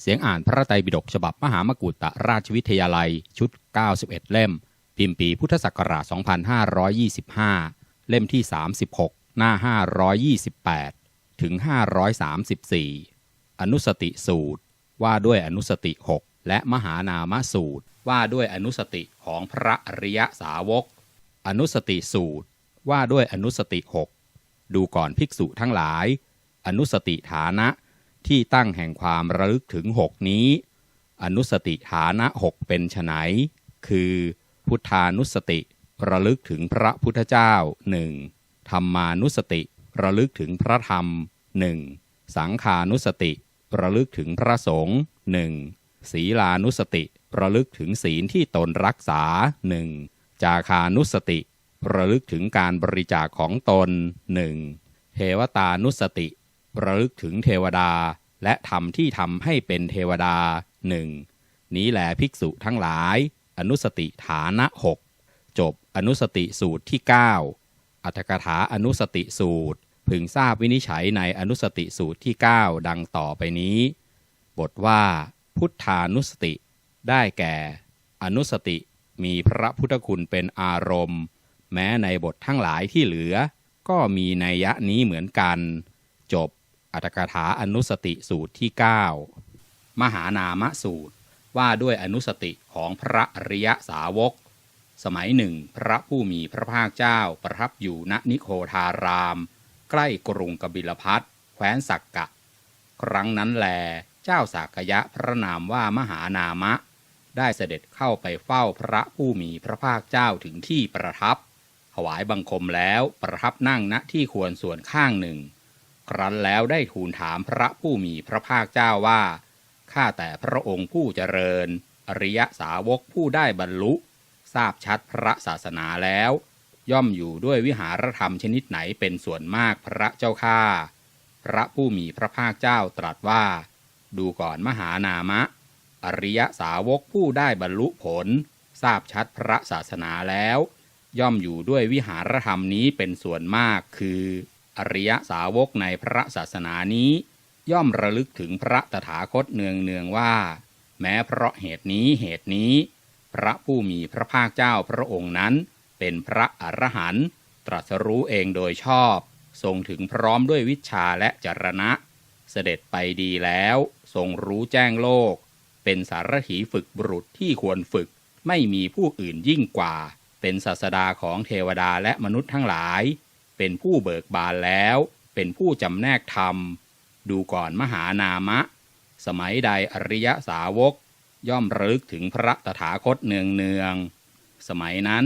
เสียงอ่านพระไตรปิฎกฉบับมหามกุฏราชวิทยาลัยชุด 91 เล่ม พิมพ์ปีพุทธศักราช 2525 เล่มที่ 36 หน้า 528 ถึง 534 อนุสติสูตร ว่าด้วยอนุสติ 6 และมหานามสูตร ว่าด้วยอนุสติของพระอริยสาวก อนุสติสูตร ว่าด้วยอนุสติ 6 ดูก่อนภิกษุทั้งหลาย อนุสติฐานะ ที่ตั้งแห่งความระลึกถึงหกนี้ อนุสติฐานะหกเป็นไฉนคือ พุทธานุสติระลึกถึงพระพุทธเจ้าหนึ่งธรรมานุสติระลึกถึงพระธรรมหนึ่งสังขานุสติระลึกถึงพระสงฆ์หนึ่งศีลานุสติระลึกถึงศีลที่ตนรักษาหนึ่งจาคานุสติระลึกถึงการบริจาคของตนหนึ่งเทวตานุสติ ระลึกถึงเทวดา และธรรมที่ทำให้เป็นเทวดาหนึ่งนี้แหลภิกษุทั้งหลาย อนุสติฐานะหกจบอนุสติสูตรที่ 9 อัตถกถาอนุสติสูตร พึงทราบวินิจฉัยในอนุสติสูตรที่ 9 ดังต่อไปนี้ บทว่า พุทธานุสติ ได้แก่ อนุสติมีพระพุทธคุณเป็นอารมณ์ แม้ในบททั้งหลายที่เหลือ ก็มีนัยยะนี้เหมือนกัน จบ อัตถกถาอนุสติสูตรที่ 9 มหานามสูตรว่าด้วยอนุสติของพระอริยสาวก สมัยหนึ่ง พระผู้มีพระภาคเจ้าประทับอยู่ณนิโคทาราม ใกล้กรุงกบิลพัทแคว้นสักกะ ครั้งนั้นแล เจ้าสากยะพระนามว่ามหานามะ ได้เสด็จเข้าไปเฝ้าพระผู้มีพระภาคเจ้าถึงที่ประทับ ถวายบังคมแล้วประทับนั่งณที่ควรส่วนข้างหนึ่ง ครั้นแล้วได้ทูลถามพระผู้มีพระภาคเจ้าว่า ข้าแต่พระองค์ผู้เจริญ อริยสาวกผู้ได้บรรลุ ทราบชัดพระศาสนาแล้ว ย่อมอยู่ด้วยวิหารธรรมชนิดไหนเป็นส่วนมากพระเจ้าข้าพระผู้มีพระภาคเจ้าตรัสว่า ดูก่อนมหานามะ อริยสาวกผู้ได้บรรลุผล ทราบชัดพระศาสนาแล้ว ย่อมอยู่ด้วยวิหารธรรมนี้เป็นส่วนมากคือ อริยสาวกในพระศาสนานี้ ย่อมระลึกถึงพระตถาคตเนืองเนืองว่า แม้เพราะเหตุนี้เหตุนี้ พระผู้มีพระภาคเจ้าพระองค์นั้น เป็นพระอรหันต์ตรัสรู้เองโดยชอบ ทรงถึงพร้อมด้วยวิชาและจรณะ เสด็จไปดีแล้ว ทรงรู้แจ้งโลก เป็นสารถีฝึกบุรุษที่ควรฝึกไม่มีผู้อื่นยิ่งกว่า เป็นศาสดาของเทวดาและมนุษย์ทั้งหลาย เป็นผู้เบิกบานแล้ว เป็นผู้จำแนกธรรม ดูก่อนมหานามะ สมัยใดอริยสาวก ย่อมรึกถึงพระตถาคตเนืองเนือง สมัยนั้น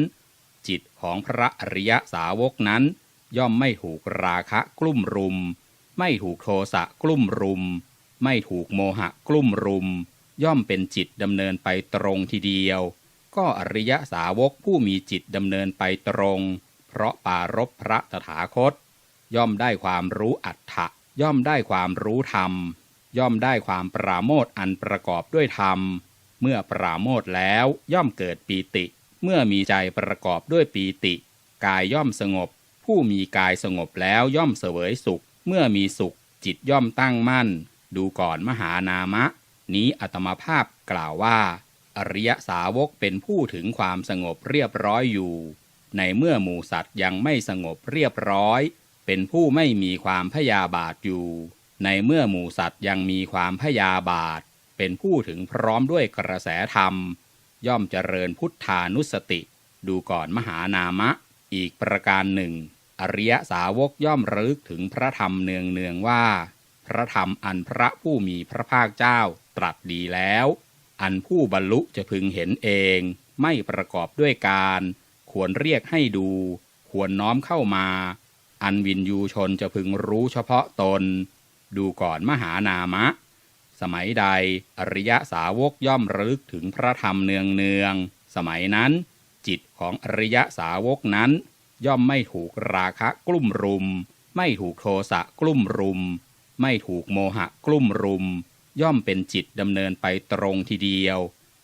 จิตของพระอริยสาวกนั้น ย่อมไม่ถูกราคะกลุ่มรุม ไม่ถูกโทสะกลุ่มรุม ไม่ถูกโมหะกลุ่มรุม ย่อมเป็นจิตดำเนินไปตรงทีเดียว ก็อริยสาวกผู้มีจิตดำเนินไปตรง เพราะปารบพระตถาคต ย่อมได้ความรู้อัตถะย่อมได้ความรู้ธรรม ย่อมได้ความปราโมทอันประกอบด้วยธรรม เมื่อปราโมทแล้วย่อมเกิดปีติ เมื่อมีใจประกอบด้วยปีติ กายย่อมสงบ ผู้มีกายสงบแล้วย่อมเสวยสุข เมื่อมีสุข จิตย่อมตั้งมั่น ดูก่อนมหานามะ นี้อัตมภาพกล่าวว่า อริยสาวกเป็นผู้ถึงความสงบเรียบร้อยอยู่ ในเมื่อหมูสัตว์ยังไม่สงบเรียบร้อย เป็นผู้ไม่มีความพยาบาทอยู่ ในเมื่อหมูสัตว์ยังมีความพยาบาท เป็นผู้ถึงพร้อมด้วยกระแสธรรม ย่อมเจริญพุทธานุสติ ดูก่อนมหานามะ อีกประการหนึ่ง อริยสาวกย่อมระลึกถึงพระธรรมเนืองเนืองว่า พระธรรมอันพระผู้มีพระภาคเจ้าตรัสดีแล้ว อันผู้บรรลุจะพึงเห็นเอง ไม่ประกอบด้วยการ ควรเรียกให้ดู ควรน้อมเข้ามา อันวินยูชนจะพึงรู้เฉพาะตน ดูก่อนมหานามะ สมัยใดอริยสาวกย่อมระลึกถึงพระธรรมเนืองเนืองสมัยนั้น จิตของอริยสาวกนั้น ย่อมไม่ถูกราคะกลุ่มรุม ไม่ถูกโทสะกลุ่มรุม ไม่ถูกโมหะกลุ่มรุม ย่อมเป็นจิตดำเนินไปตรงทีเดียว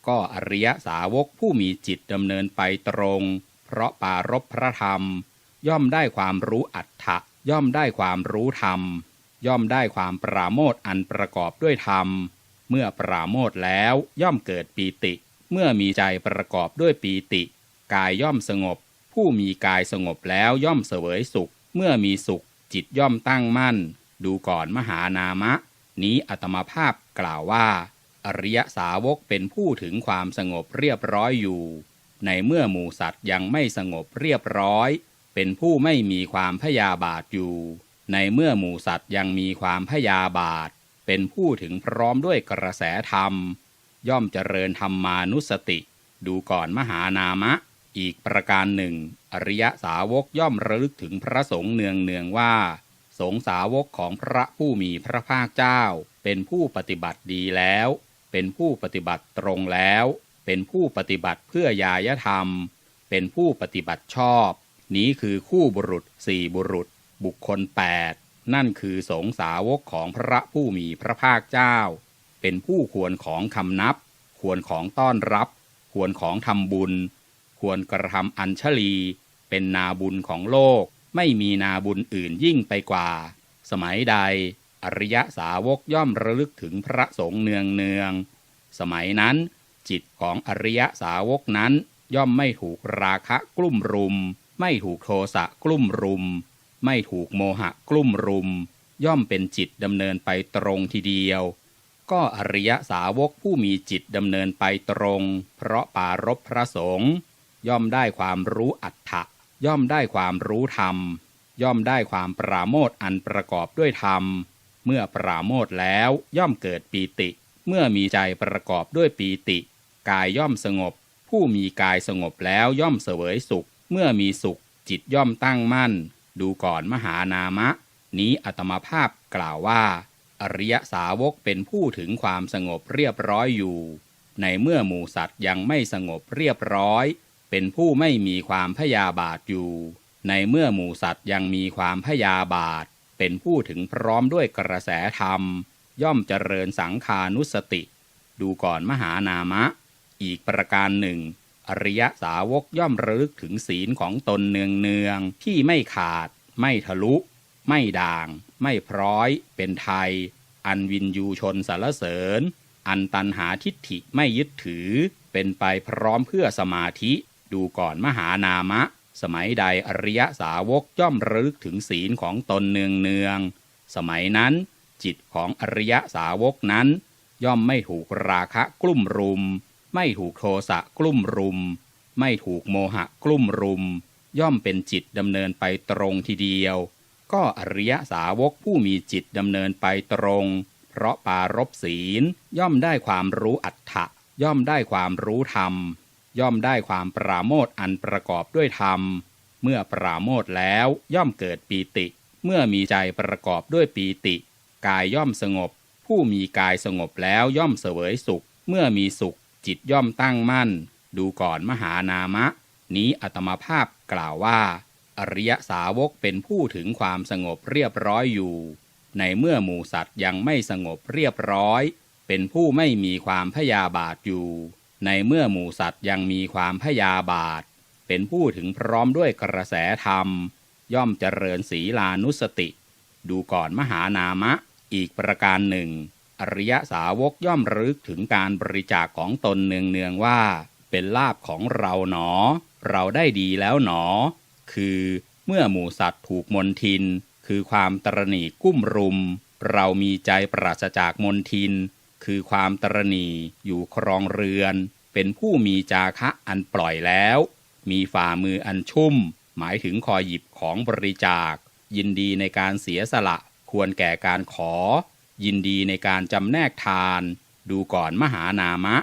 ก็อริยสาวกผู้มีจิตดำเนินไปตรง เพราะปารบพระธรรม ย่อมได้ความรู้อัตถะย่อมได้ความรู้ธรรม ย่อมได้ความปราโมทอันประกอบด้วยธรรม เมื่อปราโมทแล้วย่อมเกิดปีติ เมื่อมีใจประกอบด้วยปีติ กายย่อมสงบ ผู้มีกายสงบแล้วย่อมเสวยสุข เมื่อมีสุข จิตย่อมตั้งมั่น ดูก่อนมหานามะ นี้อัตมาภาพกล่าวว่า อริยสาวกเป็นผู้ถึงความสงบเรียบร้อยอยู่ ในเมื่อหมู่สัตว์ยังไม่สงบเรียบร้อย เป็นผู้ไม่มีความพยาบาทอยู่ ในเมื่อหมู่สัตว์ยังมีความพยาบาท เป็นผู้ถึงพร้อมด้วยกระแสธรรม ย่อมเจริญธรรมานุสติ ดูก่อนมหานามะ อีกประการหนึ่ง อริยสาวกย่อมระลึกถึงพระสงฆ์เนืองเนืองๆว่า สงฆ์สาวกของพระผู้มีพระภาคเจ้า เป็นผู้ปฏิบัติดีแล้ว เป็นผู้ปฏิบัติตรงแล้ว เป็นผู้ปฏิบัติเพื่อยายธรรม เป็นผู้ปฏิบัติชอบ นี้คือคู่บุรุษสี่บุรุษ บุคคลแปดนั่นคือสงสาวกของพระผู้มีพระภาคเจ้า เป็นผู้ควรของคำนับ ควรของต้อนรับ ควรของทำบุญ ควรกระทำอัญชลี เป็นนาบุญของโลก ไม่มีนาบุญอื่นยิ่งไปกว่า สมัยใด อริยสาวกย่อมระลึกถึงพระสงฆ์เนืองเนือง สมัยนั้น จิตของอริยสาวกนั้น ย่อมไม่ถูกราคะกลุ่มรุม ไม่ถูกโทสะกลุ่มรุม ไม่ถูกโมหะกลุ่มรุม ย่อมเป็นจิตดำเนินไปตรงทีเดียว ก็อริยสาวกผู้มีจิตดำเนินไปตรง เพราะปารบพระสงฆ์ย่อมได้ความรู้อัตถะย่อมได้ความรู้ธรรม ย่อมได้ความปราโมทอันประกอบด้วยธรรม เมื่อปราโมทแล้วย่อมเกิดปีติ เมื่อมีใจประกอบด้วยปีติ กายย่อมสงบ ผู้มีกายสงบแล้วย่อมเสวยสุข เมื่อมีสุข จิตย่อมตั้งมั่น ดูก่อนมหานามะ นี้อัตมาภาพกล่าวว่า อริยสาวกเป็นผู้ถึงความสงบเรียบร้อยอยู่ ในเมื่อหมู่สัตว์ยังไม่สงบเรียบร้อย เป็นผู้ไม่มีความพยาบาทอยู่ ในเมื่อหมู่สัตว์ยังมีความพยาบาท เป็นผู้ถึงพร้อมด้วยกระแสธรรม ย่อมเจริญสังขานุสติดูก่อนมหานามะ อีกประการหนึ่ง อริยสาวกย่อมระลึกถึงศีลของตนเนืองเนืองที่ไม่ขาด ไม่ทะลุ ไม่ด่าง ไม่พร้อย เป็นไทย อันวินยูชนสารเสริญ อันตันหาทิฏฐิไม่ยึดถือ เป็นไปพร้อมเพื่อสมาธิ ดูก่อนมหานามะ สมัยใดอริยสาวกย่อมระลึกถึงศีลของตนเนืองเนือง สมัยนั้น จิตของอริยสาวกนั้น ย่อมไม่ถูกราคะกลุ่มรุม ไม่ถูกโทสะกลุ่มรุม ไม่ถูกโมหะกลุ่มรุม ย่อมเป็นจิตดำเนินไปตรงทีเดียว ก็อริยสาวกผู้มีจิตดำเนินไปตรง เพราะปารบศีล ย่อมได้ความรู้อัตถะย่อมได้ความรู้ธรรม ย่อมได้ความปราโมทอันประกอบด้วยธรรม เมื่อปราโมทแล้วย่อมเกิดปีติ เมื่อมีใจประกอบด้วยปีติ กายย่อมสงบ ผู้มีกายสงบแล้วย่อมเสวยสุข เมื่อมีสุข จิตย่อมตั้งมั่น ดูก่อนมหานามะ นี้อัตมาภาพกล่าวว่า อริยสาวกเป็นผู้ถึงความสงบเรียบร้อยอยู่ ในเมื่อหมู่สัตว์ยังไม่สงบเรียบร้อย เป็นผู้ไม่มีความพยาบาทอยู่ ในเมื่อหมู่สัตว์ยังมีความพยาบาท เป็นผู้ถึงพร้อมด้วยกระแสธรรม ย่อมเจริญศีลานุสติ ดูก่อนมหานามะ อีกประการหนึ่ง อริยสาวกย่อมรึกถึงการบริจาคของตนเนืองๆว่า เป็นลาบของเราหนอ เราได้ดีแล้วหนอ คือเมื่อหมูสัตว์ถูกมนทิน คือความตรณีกุ้มรุม เรามีใจปราศจากมนทิน คือความตรณีอยู่ครองเรือน เป็นผู้มีจาคะอันปล่อยแล้ว มีฝ่ามืออันชุ่ม หมายถึงคอยหยิบของบริจาค ยินดีในการเสียสละควรแก่การขอ ยินดีในการจำแนกทาน ดูก่อนมหานามะ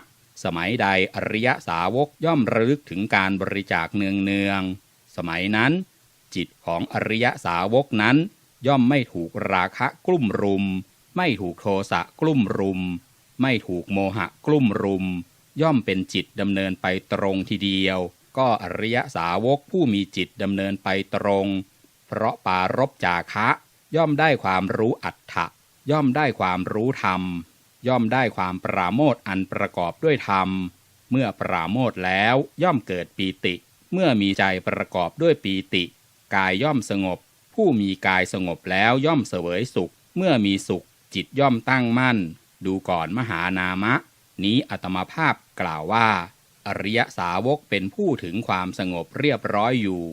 สมัยใดอริยสาวกย่อมระลึกถึงการบริจาคเนืองๆสมัยนั้น จิตของอริยสาวกนั้น ย่อมไม่ถูกราคะกลุ่มรุม ไม่ถูกโทสะกลุ่มรุม ไม่ถูกโมหะกลุ่มรุม ย่อมเป็นจิตดำเนินไปตรงทีเดียว ก็อริยสาวกผู้มีจิตดำเนินไปตรง เพราะปารบจาคะย่อมได้ความรู้อัตถะ ย่อมได้ความรู้ธรรม ย่อมได้ความปราโมทอันประกอบด้วยธรรม เมื่อปราโมทแล้วย่อมเกิดปีติ เมื่อมีใจประกอบด้วยปีติ กายย่อมสงบ ผู้มีกายสงบแล้วย่อมเสวยสุข เมื่อมีสุข จิตย่อมตั้งมั่น ดูก่อนมหานามะ นี้อัตมาภาพกล่าวว่า อริยสาวกเป็นผู้ถึงความสงบเรียบร้อยอยู่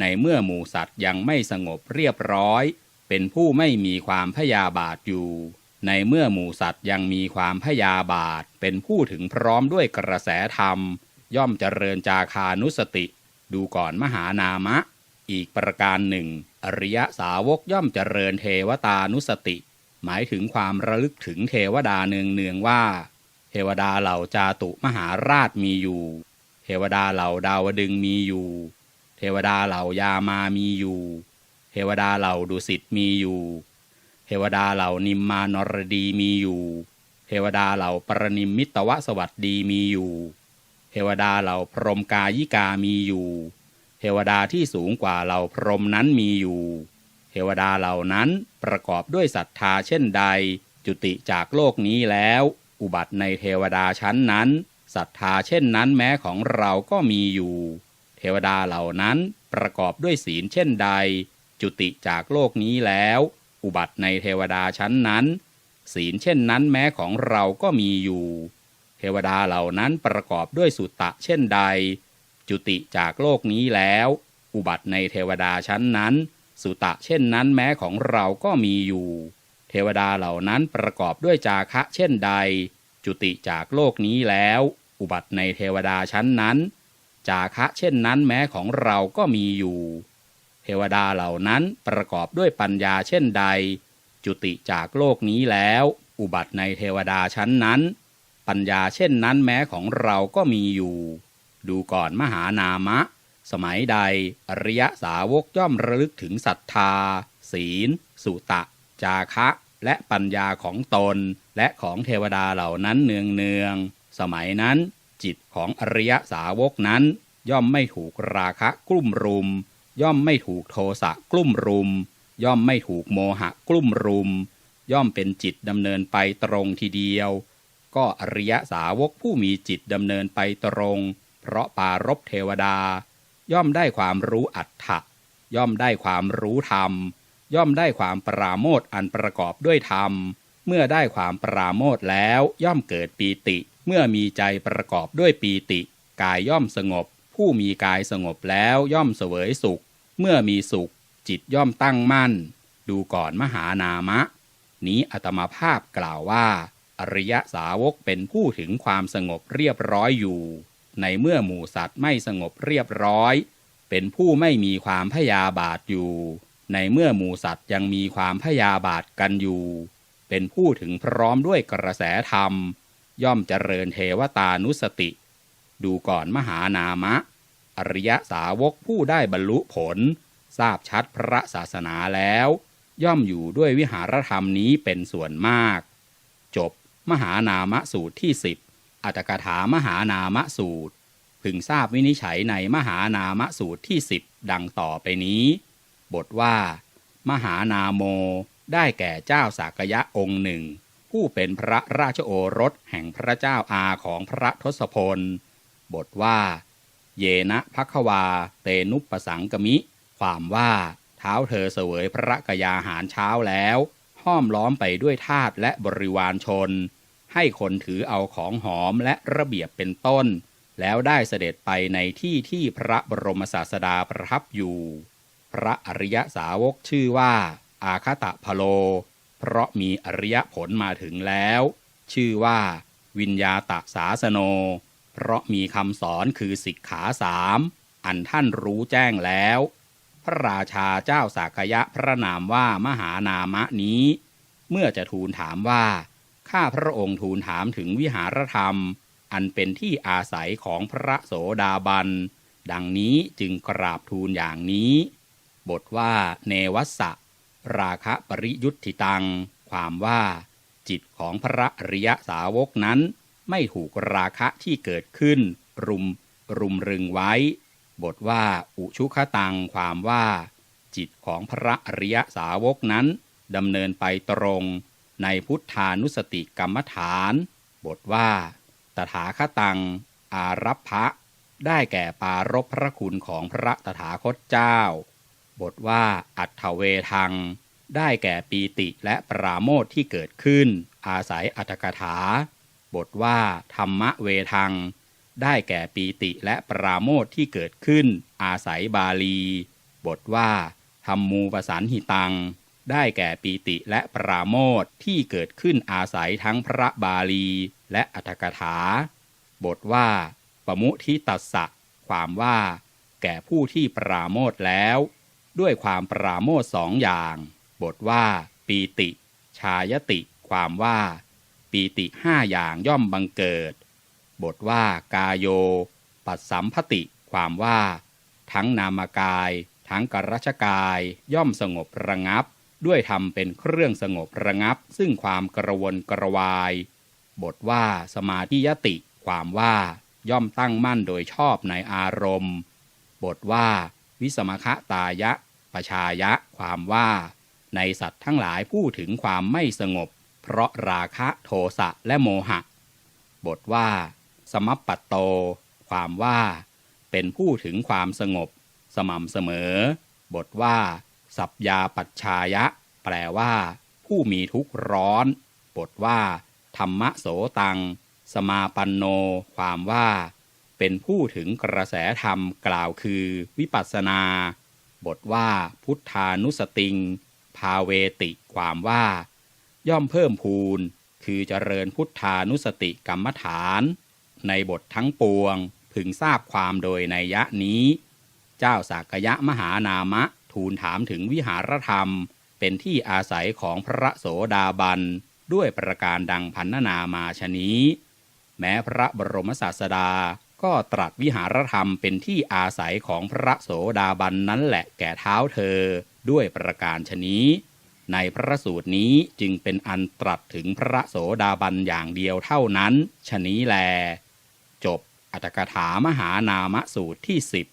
ในเมื่อหมู่สัตว์ยังไม่สงบเรียบร้อย เป็นผู้ไม่มีความพยาบาทอยู่ ในเมื่อหมู่สัตว์ยังมีความพยาบาท เป็นผู้ถึงพร้อมด้วยกระแสธรรม ย่อมเจริญจาคานุสติ ดูก่อนมหานามะ อีกประการหนึ่ง อริยสาวกย่อมเจริญเทวตานุสติ หมายถึงความระลึกถึงเทวดาเนืองเนืองๆว่า เทวดาเหล่าจาตุมหาราชมีอยู่ เทวดาเหล่าดาวดึงมีอยู่ เทวดาเหล่ายามามีอยู่ วดาเหล่าดุสิตมีอยู่ เทวดาเหล่านิมมานรดีมีอยู่ เทวดาเหล่าปรนิมมิตวสวัสดีมีอยู่ เทวดาเหล่าพรหมกายิกามีอยู่ เทวดาที่สูงกว่าเหล่าพรหมนั้นมีอยู่ เทวดาเหล่านั้นประกอบด้วยศรัทธาเช่นใด จุติจากโลกนี้แล้ว อุบัติในเทวดาชั้นนั้นศรัทธาเช่นนั้นแม้ของเราก็มีอยู่ เทวดาเหล่านั้นประกอบด้วยศีลเช่นใด จุติจากโลกนี้แล้ว อุบัติในเทวดาชั้นนั้น ศีลเช่นนั้นแม้ของเราก็มีอยู่ เทวดาเหล่านั้นประกอบด้วยสุตตะเช่นใด จุติจากโลกนี้แล้ว อุบัติในเทวดาชั้นนั้น สุตะเช่นนั้นแม้ของเราก็มีอยู่ เทวดาเหล่านั้นประกอบด้วยจาคะเช่นใด จุติจากโลกนี้แล้ว อุบัติในเทวดาชั้นนั้น จาคะเช่นนั้นแม้ของเราก็มีอยู่ วดาเหล่านั้นประกอบด้วยปัญญาเช่นใด จุติจากโลกนี้แล้ว อุบัติในเทวดาชั้นนั้น ปัญญาเช่นนั้นแม้ของเราก็มีอยู่ ดูก่อนมหานามะ สมัยใด อริยสาวกย่อมระลึกถึงศรัทธา ศีล สุตะ จาคะ และปัญญาของตน และของเทวดาเหล่านั้นเนืองเนืองสมัยนั้นจิตของอริยสาวกนั้นย่อมไม่ถูกราคะกลุ่มรุม ย่อมไม่ถูกโทสะกลุ่มรุม ย่อมไม่ถูกโมหะกลุ่มรุม ย่อมเป็นจิตดำเนินไปตรงทีเดียว ก็อริยสาวกผู้มีจิตดำเนินไปตรง เพราะปารบเทวดา ย่อมได้ความรู้อัตถะย่อมได้ความรู้ธรรม ย่อมได้ความปราโมทอันประกอบด้วยธรรม เมื่อได้ความปราโมทแล้วย่อมเกิดปีติ เมื่อมีใจประกอบด้วยปีติ กายย่อมสงบ ผู้มีกายสงบแล้วย่อมเสวยสุข เมื่อมีสุขจิตย่อมตั้งมั่น ดูก่อนมหานามะ นี้อัตมาภาพกล่าวว่า อริยสาวกเป็นผู้ถึงความสงบเรียบร้อยอยู่ ในเมื่อหมู่สัตว์ไม่สงบเรียบร้อย เป็นผู้ไม่มีความพยาบาทอยู่ ในเมื่อหมู่สัตว์ยังมีความพยาบาทกันอยู่ เป็นผู้ถึงพร้อมด้วยกระแสธรรม ย่อมเจริญเทวตานุสติ ดูก่อนมหานามะ อริยสาวกผู้ได้บรรลุผล ทราบชัดพระศาสนาแล้ว ย่อมอยู่ด้วยวิหารธรรมนี้เป็นส่วนมาก จบมหานามสูตรที่สิบอัตกถามหานามสูตร พึงทราบวินิจฉัยในมหานามสูตรที่สิบดังต่อไปนี้ บทว่า มหานาโมได้แก่เจ้าสากยะองค์หนึ่ง ผู้เป็นพระราชโอรสแห่งพระเจ้าอาของพระทศพล บทว่า เยนะพักวา เตนุปปสังกมิ ความว่าเท้าเธอเสวยพระกยาหารเช้าแล้ว ห้อมล้อมไปด้วยทาสและบริวารชน ให้คนถือเอาของหอมและระเบียบเป็นต้น แล้วได้เสด็จไปในที่ที่พระบรมศาสดาประทับอยู่ พระอริยสาวกชื่อว่า อาคตะพโล เพราะมีอริยผลมาถึงแล้ว ชื่อว่า วิญญาตสาสโน เพราะมีคำสอนคือสิกขาสามอันท่านรู้แจ้งแล้ว พระราชาเจ้าสากยะพระนามว่ามหานามะนี้ เมื่อจะทูลถามว่า ข้าพระองค์ทูลถามถึงวิหารธรรม อันเป็นที่อาศัยของพระโสดาบัน ดังนี้จึงกราบทูลอย่างนี้ บทว่าเนวัสสะราคะปริยุทธิตัง ความว่า จิตของพระอริยสาวกนั้น ไม่ถูกราคะที่เกิดขึ้น รุม รุมรึงไว้ บทว่าอุชุคตังความว่า จิตของพระอริยสาวกนั้นดำเนินไปตรงในพุทธานุสติกรรมฐาน บทว่า ตถาคตัง อารัพะ ได้แก่ปารบพระคุณของพระตถาคตเจ้า บทว่า อัตถเวทัง ได้แก่ปีติและปราโมทที่เกิดขึ้น อาศัยอัตถกถา บทว่าธรรมะเวทัง ได้แก่ปีติและปราโมทที่เกิดขึ้น อาศัยบาลี บทว่าธรรมมูปสานหิตัง ได้แก่ปีติและปราโมทที่เกิดขึ้นอาศัยทั้งพระบาลี และอัตถกถา บทว่าปมุทิตัสสะความว่า แก่ผู้ที่ปราโมทแล้ว ด้วยความปราโมทสองอย่าง บทว่า ปีติ ชายติ ความว่า ปีติห้าอย่างย่อมบังเกิด บทว่ากาโย ปัสสัมพติ ความว่า ทั้งนามกาย ทั้งกรัชกาย ย่อมสงบระงับ ด้วยธรรมเป็นเครื่องสงบระงับ ซึ่งความกระวนกระวาย บทว่าสมาธิยติ ความว่า ย่อมตั้งมั่นโดยชอบในอารมณ์ บทว่า วิสมคะตายะประชายะ ความว่า ในสัตว์ทั้งหลายพูดถึงความไม่สงบ เพราะราคะโทสะและโมหะ บทว่า สมัปปัตโต ความว่า เป็นผู้ถึงความสงบ สม่ำเสมอ บทว่า สัพยาปัจชายะ แปลว่า ผู้มีทุกข์ร้อน บทว่า ธรรมะโสตัง สมาปันโน ความว่า เป็นผู้ถึงกระแสธรรมกล่าวคือ วิปัสสนา บทว่า พุทธานุสติง ภาเวติ ความว่า ย่อมเพิ่มพูนคือเจริญพุทธานุสติกรรมฐาน ในบททั้งปวงพึงทราบความโดยในยะนี้ เจ้าสากยะมหานามะทูลถามถึงวิหารธรรม เป็นที่อาศัยของพระโสดาบัน ด้วยประการดังพันนามาชนี้ แม้พระบรมศาสดาก็ตรัสวิหารธรรมเป็นที่อาศัยของพระโสดาบันนั้นแหละแก่เท้าเธอด้วยประการชนี้ ในพระสูตรนี้จึงเป็นอันตรัสถึงพระโสดาบันอย่างเดียวเท่านั้น ชนี้แล จบอัตถกถามหานามสูตรที่สิบ